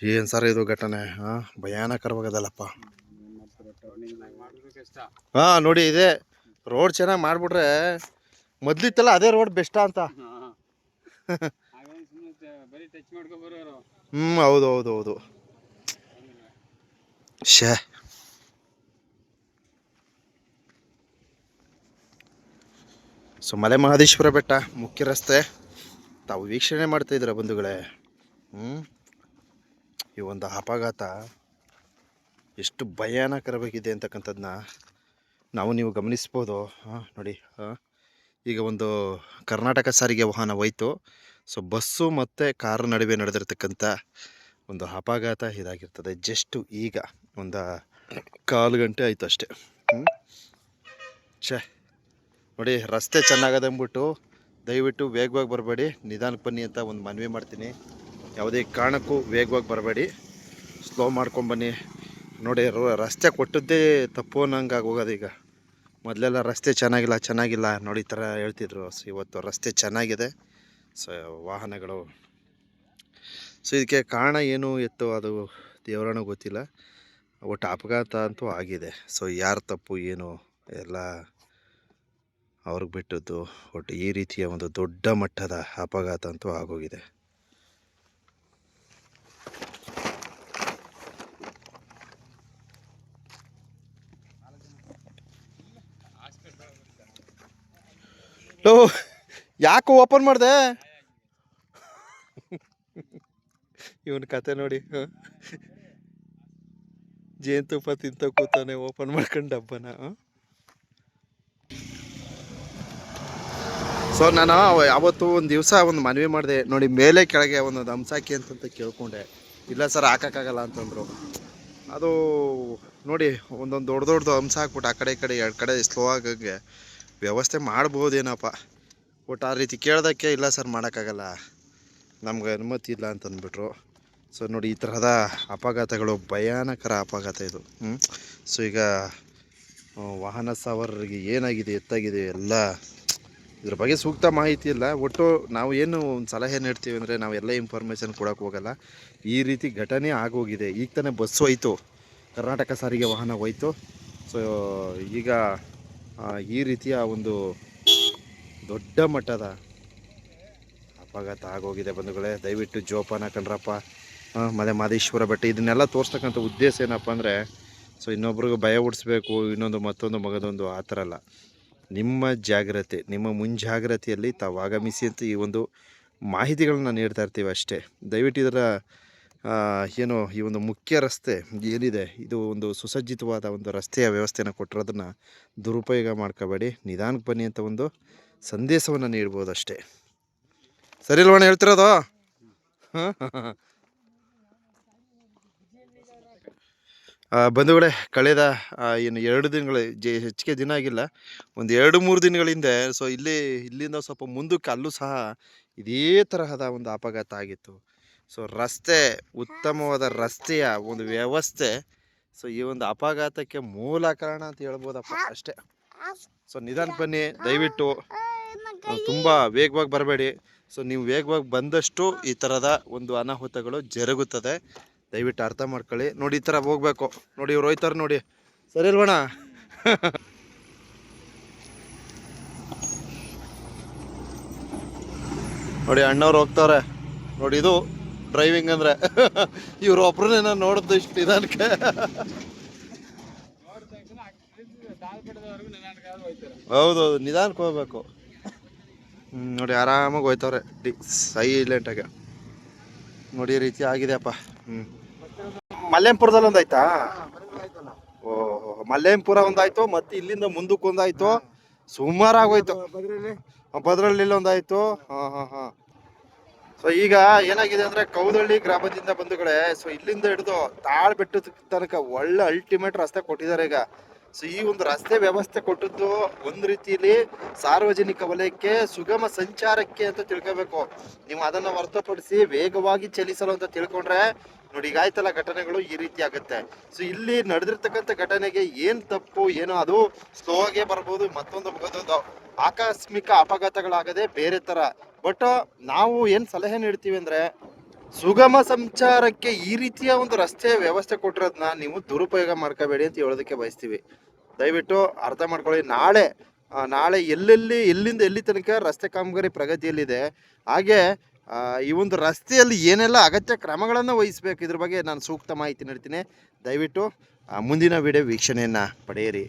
ಏನು ಸರ್ ಇದು ಘಟನೆ? ಹಾಂ ಭಯಾನಕರವಾಗದಲ್ಲಪ್ಪ ಹಾಂ ನೋಡಿ ಇದೆ. ರೋಡ್ ಚೆನ್ನಾಗಿ ಮಾಡಿಬಿಟ್ರೆ ಮೊದ್ಲಿತ್ತಲ್ಲ ಅದೇ ರೋಡ್ ಬೆಸ್ಟ ಅಂತ. ಹ್ಞೂ ಹೌದು ಹೌದು ಹೌದು. ಶೇ ಸೊ ಮಲೆ ಮಹದೇಶ್ವರ ಬೆಟ್ಟ ಮುಖ್ಯ ರಸ್ತೆ. ತಾವು ವೀಕ್ಷಣೆ ಮಾಡ್ತಾ ಇದ್ರ ಬಂಧುಗಳೇ? ಹ್ಞೂ ಈ ಒಂದು ಅಪಘಾತ ಎಷ್ಟು ಭಯಾನಕರವಾಗಿದೆ ಅಂತಕ್ಕಂಥದ್ದನ್ನ ನಾವು ನೀವು ಗಮನಿಸ್ಬೋದು. ಹಾಂ ನೋಡಿ ಈಗ ಒಂದು ಕರ್ನಾಟಕ ಸಾರಿಗೆ ವಾಹನ ಹೋಯಿತು. ಸೊ, ಬಸ್ಸು ಮತ್ತು ಕಾರ್ ನಡುವೆ ನಡೆದಿರ್ತಕ್ಕಂಥ ಒಂದು ಅಪಘಾತ ಇದಾಗಿರ್ತದೆ. ಜಸ್ಟು ಈಗ ಒಂದು ಕಾಲು ಗಂಟೆ ಆಯಿತು ಅಷ್ಟೇ. ಛೇ. ನೋಡಿ, ರಸ್ತೆ ಚೆನ್ನಾಗದೆ ಅಂದ್ಬಿಟ್ಟು ದಯವಿಟ್ಟು ವೇಗವಾಗಿ ಬರಬೇಡಿ. ನಿಧಾನಕ್ಕೆ ಬನ್ನಿ ಅಂತ ಒಂದು ಮನವಿ ಮಾಡ್ತೀನಿ. ಯಾವುದೇ ಕಾರಣಕ್ಕೂ ವೇಗವಾಗಿ ಬರಬೇಡಿ. ಸ್ಲೋ ಮಾಡ್ಕೊಂಬನ್ನಿ ನೋಡಿ ರಸ್ತೆ ಕೊಟ್ಟದ್ದೇ ತಪ್ಪು ಅನ್ನಂಗೆ ಈಗ. ಮೊದಲೆಲ್ಲ ರಸ್ತೆ ಚೆನ್ನಾಗಿಲ್ಲ ಚೆನ್ನಾಗಿಲ್ಲ ನೋಡಿ ಥರ ಹೇಳ್ತಿದ್ರು. ಸೊ ಇವತ್ತು ರಸ್ತೆ ಚೆನ್ನಾಗಿದೆ. ಸೊ ವಾಹನಗಳು. ಸೊ ಇದಕ್ಕೆ ಕಾರಣ ಏನು ಎತ್ತು ಅದು ದೇವರಣ ಗೊತ್ತಿಲ್ಲ. ಒಟ್ಟು ಅಪಘಾತ ಅಂತೂ ಆಗಿದೆ. ಸೊ ಯಾರು ತಪ್ಪು, ಏನು, ಎಲ್ಲ ಅವ್ರಿಗೆ ಬಿಟ್ಟದ್ದು. ಒಟ್ಟು ಈ ರೀತಿಯ ಒಂದು ದೊಡ್ಡ ಮಟ್ಟದ ಅಪಘಾತ ಅಂತೂ ಆಗೋಗಿದೆ. ಲೋ ಯಾಕೆ ಓಪನ್ ಮಾಡಿದೆ? ಇವನ್ ಕತೆ ನೋಡಿ. ಜೇನುತುಪ್ಪ ತಿಂತ ಕೂತಾನೆ ಓಪನ್ ಮಾಡ್ಕೊಂಡು ಡಬ್ಬನ ಸೊ ನಾನು ಅವ- ಅವತ್ತು ಒಂದು ದಿವಸ ಒಂದು ಮನವಿ ಮಾಡಿದೆ, ನೋಡಿ ಮೇಲೆ ಕೆಳಗೆ ಒಂದೊಂದು ಹಂಸಾಕಿ ಅಂತಂತ ಕೇಳ್ಕೊಂಡೆ. ಇಲ್ಲ ಸರ್ ಹಾಕೋಕ್ಕಾಗಲ್ಲ ಅಂತಂದರು. ಅದು ನೋಡಿ, ಒಂದೊಂದು ದೊಡ್ಡ ದೊಡ್ಡದು ಹಂಸ ಹಾಕ್ಬಿಟ್ಟು ಆ ಕಡೆ ಈ ಕಡೆ, ಎರಡು ಕಡೆ ಸ್ಲೋ ಆಗಂಗೆ ವ್ಯವಸ್ಥೆ ಮಾಡ್ಬೋದೇನಪ್ಪ? ಒಟ್ಟು ಆ ರೀತಿ ಕೇಳೋದಕ್ಕೆ ಇಲ್ಲ ಸರ್, ಮಾಡೋಕ್ಕಾಗಲ್ಲ. ನಮ್ಗೆ ಅನುಮತಿ ಇಲ್ಲ ಅಂತಂದ್ಬಿಟ್ರು. ಸೊ ನೋಡಿ, ಈ ಥರದ ಅಪಘಾತಗಳು ಭಯಾನಕರ ಅಪಘಾತ ಇದು. ಸೊ ಈಗ ವಾಹನ ಸವಾರರಿಗೆ ಏನಾಗಿದೆ, ಎತ್ತಾಗಿದೆ ಎಲ್ಲ ಇದ್ರ ಬಗ್ಗೆ ಸೂಕ್ತ ಮಾಹಿತಿ ಇಲ್ಲ. ಒಟ್ಟು ನಾವು ಏನು ಒಂದು ಸಲಹೆ ನೀಡ್ತೀವಿ ಅಂದರೆ ನಾವು ಎಲ್ಲ ಇನ್ಫಾರ್ಮೇಷನ್ ಕೊಡೋಕೆ ಹೋಗಲ್ಲ. ಈ ರೀತಿ ಘಟನೆ ಆಗೋಗಿದೆ. ಈಗ ತಾನೇ ಬಸ್ ಹೋಯ್ತು. ಕರ್ನಾಟಕ ಸಾರಿಗೆ ವಾಹನ ಹೋಯ್ತು. ಸೊ ಈಗ ಈ ರೀತಿಯ ಒಂದು ದೊಡ್ಡ ಮಟ್ಟದ ಅಪಘಾತ ಆಗೋಗಿದೆ ಬಂಧುಗಳೇ. ದಯವಿಟ್ಟು ಜೋಪಾನ ಕಂಡ್ರಪ್ಪ ಮಲೆ ಮಾದೇಶ್ವರ ಬೆಟ್ಟ, ಇದನ್ನೆಲ್ಲ ತೋರಿಸ್ತಕ್ಕಂಥ ಉದ್ದೇಶ ಏನಪ್ಪ ಅಂದರೆ, ಸೊ ಇನ್ನೊಬ್ರಿಗೂ ಭಯ ಹುಡಿಸ್ಬೇಕು ಇನ್ನೊಂದು ಮತ್ತೊಂದು ಮಗದೊಂದು ಆ ಥರ ಅಲ್ಲ. ನಿಮ್ಮ ಜಾಗ್ರತೆ, ನಿಮ್ಮ ಮುಂಜಾಗ್ರತೆಯಲ್ಲಿ ತಾವು ಆಗಮಿಸಿ ಅಂತ ಈ ಒಂದು ಮಾಹಿತಿಗಳನ್ನ ನೀಡ್ತಾ ಇರ್ತೀವಿ ಅಷ್ಟೇ. ದಯವಿಟ್ಟು ಇದರ ಏನು ಈ ಒಂದು ಮುಖ್ಯ ರಸ್ತೆ ಏನಿದೆ, ಇದು ಒಂದು ಸುಸಜ್ಜಿತವಾದ ಒಂದು ರಸ್ತೆಯ ವ್ಯವಸ್ಥೆನ ಕೊಟ್ಟಿರೋದನ್ನು ದುರುಪಯೋಗ ಮಾಡ್ಕೋಬೇಡಿ. ನಿಧಾನಕ್ಕೆ ಬನ್ನಿ ಅಂತ ಒಂದು ಸಂದೇಶವನ್ನು ನೀಡ್ಬೋದು ಅಷ್ಟೇ ಸರಿ ಇಲ್ವಣ್ಣ ಹೇಳ್ತಿರೋದು? ಹಾಂ ಬಂಧುಗಳೇ, ಕಳೆದ ಏನು ಎರಡು ದಿನಗಳ, ಜೆ, ಹೆಚ್ಚಿಗೆ ದಿನ ಆಗಿಲ್ಲ, ಒಂದು ಎರಡು ಮೂರು ದಿನಗಳ ಹಿಂದೆ, ಸೊ ಇಲ್ಲಿ, ಇಲ್ಲಿಂದ ಸ್ವಲ್ಪ ಮುಂದಕ್ಕೆ ಅಲ್ಲೂ ಸಹ ಇದೇ ತರಹದ ಒಂದು ಅಪಘಾತ ಆಗಿತ್ತು. ಸೊ ರಸ್ತೆ ಉತ್ತಮವಾದ ರಸ್ತೆಯ ಒಂದು ವ್ಯವಸ್ಥೆ. ಸೊ ಈ ಒಂದು ಅಪಘಾತಕ್ಕೆ ಮೂಲ ಕಾರಣ ಅಂತ ಹೇಳ್ಬೋದಪ್ಪ ಅಷ್ಟೇ. ಸೊ ನಿಧಾನ ಬನ್ನಿ ದಯವಿಟ್ಟು. ತುಂಬ ವೇಗವಾಗಿ ಬರಬೇಡಿ. ಸೊ ನೀವು ವೇಗವಾಗಿ ಬಂದಷ್ಟು ಈ ಥರದ ಒಂದು ಅನಾಹುತಗಳು ಜರುಗುತ್ತದೆ. ದಯವಿಟ್ಟು ಅರ್ಥ ಮಾಡ್ಕೊಳ್ಳಿ. ನೋಡಿ ಈ ಥರ ಹೋಗ್ಬೇಕು. ನೋಡಿ ಇವ್ರು ಹೋಯ್ತಾರೆ ನೋಡಿ. ಸರಿ ಇಲ್ವಣ ನೋಡಿ ಅಣ್ಣವ್ರು ಹೋಗ್ತಾರೆ. ನೋಡಿ ಇದು ಡ್ರೈವಿಂಗ್ ಅಂದ್ರೆ ಇವ್ರು ಒಬ್ರನ್ನೇ ನಾನು ನೋಡಿದ್ದು ಇಷ್ಟು ನಿಧಾನಕ್ಕೆ. ಹೌದೌದು ನಿಧಾನಕ್ಕೆ ಹೋಗ್ಬೇಕು. ಹ್ಮ್, ನೋಡಿ ಆರಾಮಾಗಿ ಹೋಯ್ತವ್ರೆ ಸೈಲೆಂಟಾಗಿ ನೋಡಿ ಈ ರೀತಿ ಆಗಿದೆಯಪ್ಪ. ಹ್ಞೂ ಮಲ್ಲೇಂಪುರದಲ್ಲಿ ಒಂದಾಯ್ತಾ? ಓಹೋ ಮಲ್ಲೇಂಪುರ ಒಂದಾಯ್ತು ಮತ್ತೆ ಇಲ್ಲಿಂದ ಮುಂದಕ್ಕೆ ಒಂದಾಯ್ತು. ಸುಮಾರಾಗೋಯ್ತು ಭದ್ರಳ್ಳಿ ಒಂದಾಯ್ತು. ಹಾಂ ಹಾಂ ಹಾಂ. ಸೊ ಈಗ ಏನಾಗಿದೆ ಅಂದ್ರೆ ಕೌದಳ್ಳಿ ಗ್ರಾಮದಿಂದ ಬಂಧುಗಳೇ ಸೊ ಇಲ್ಲಿಂದ ಹಿಡಿದು ತಾಳ್ ಬೆಟ್ಟದ ತನಕ ಒಳ್ಳೆ ಅಲ್ಟಿಮೇಟ್ ರಸ್ತೆ ಕೊಟ್ಟಿದ್ದಾರೆ ಈಗ. ಸೊ ಈ ಒಂದು ರಸ್ತೆ ವ್ಯವಸ್ಥೆ ಕೊಟ್ಟದ್ದು ಒಂದು ರೀತಿಯಲ್ಲಿ ಸಾರ್ವಜನಿಕ ವಲಯಕ್ಕೆ ಸುಗಮ ಸಂಚಾರಕ್ಕೆ ಅಂತ ತಿಳ್ಕೋಬೇಕು. ನೀವು ಅದನ್ನ ಹೊರತುಪಡಿಸಿ ವೇಗವಾಗಿ ಚಲಿಸಲು ಅಂತ ತಿಳ್ಕೊಂಡ್ರೆ ನೋಡಿ ಈಗಾಯ್ತಲ್ಲ ಘಟನೆಗಳು ಈ ರೀತಿ ಆಗುತ್ತೆ. ಸೊ ಇಲ್ಲಿ ನಡೆದಿರ್ತಕ್ಕಂಥ ಘಟನೆಗೆ ಏನು ತಪ್ಪು, ಏನೋ ಅದು ಸ್ಲೋ ಆಗೇ ಬರ್ಬೋದು, ಮತ್ತೊಂದು ಆಕಸ್ಮಿಕ ಅಪಘಾತಗಳಾಗದೆ ಬೇರೆ ತರ. ಬಟ್ ನಾವು ಏನು ಸಲಹೆ ನೀಡ್ತೀವಿ ಅಂದ್ರೆ ಸುಗಮ ಸಂಚಾರಕ್ಕೆ ಈ ರೀತಿಯ ಒಂದು ರಸ್ತೆ ವ್ಯವಸ್ಥೆ ಕೊಟ್ಟಿರೋದನ್ನ ನೀವು ದುರುಪಯೋಗ ಮಾಡ್ಕೋಬೇಡಿ ಅಂತ ಹೇಳೋದಕ್ಕೆ ಬಯಸ್ತೀವಿ. ದಯವಿಟ್ಟು ಅರ್ಥ ಮಾಡ್ಕೊಳ್ಳಿ. ನಾಳೆ ನಾಳೆ ಎಲ್ಲೆಲ್ಲಿ, ಎಲ್ಲಿಂದ ಎಲ್ಲಿ ತನಕ ರಸ್ತೆ ಕಾಮಗಾರಿ ಪ್ರಗತಿಯಲ್ಲಿದೆ, ಹಾಗೆ ಈ ಒಂದು ರಸ್ತೆಯಲ್ಲಿ ಏನೆಲ್ಲ ಅಗತ್ಯ ಕ್ರಮಗಳನ್ನು ವಹಿಸಬೇಕು, ಇದ್ರ ಬಗ್ಗೆ ನಾನು ಸೂಕ್ತ ಮಾಹಿತಿ ನೀಡ್ತೀನಿ. ದಯವಿಟ್ಟು ಮುಂದಿನ ವಿಡಿಯೋ ವೀಕ್ಷಣೆಯನ್ನು ಪಡೆಯಿರಿ.